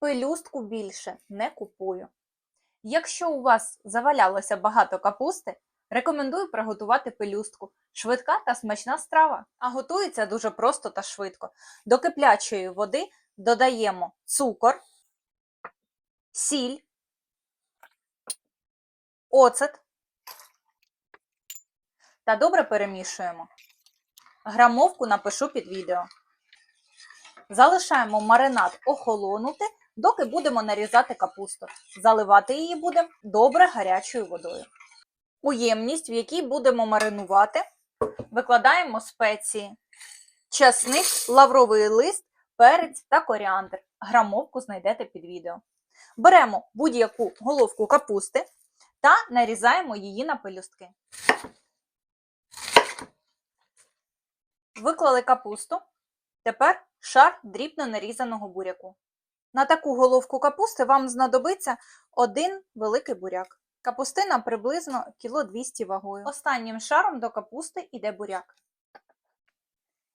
Пелюстку більше не купую. Якщо у вас завалялося багато капусти, рекомендую приготувати пелюстку. Швидка та смачна страва. А готується дуже просто та швидко. До киплячої води додаємо цукор, сіль, оцет та добре перемішуємо. Грамовку напишу під відео. Залишаємо маринад охолонути, доки будемо нарізати капусту. Заливати її будемо добре гарячою водою. У ємність, в якій будемо маринувати, викладаємо спеції: часник, лавровий лист, перець та коріандр. Грамовку знайдете під відео. Беремо будь-яку головку капусти та нарізаємо її на пелюстки. Виклали капусту. Тепер шар дрібно нарізаного буряку. На таку головку капусти вам знадобиться один великий буряк. Капустина приблизно кіло 200 вагою. Останнім шаром до капусти йде буряк.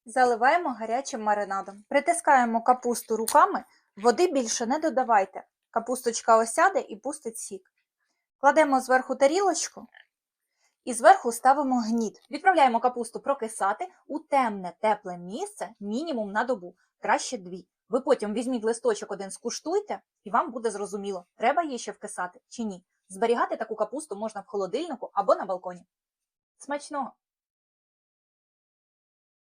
Заливаємо гарячим маринадом. Притискаємо капусту руками, води більше не додавайте. Капусточка осяде і пустить сік. Кладемо зверху тарілочку і зверху ставимо гніт. Відправляємо капусту прокисати у темне, тепле місце мінімум на добу, краще дві. Ви потім візьміть листочок один, скуштуйте, і вам буде зрозуміло, треба її ще вкисати чи ні. Зберігати таку капусту можна в холодильнику або на балконі. Смачного!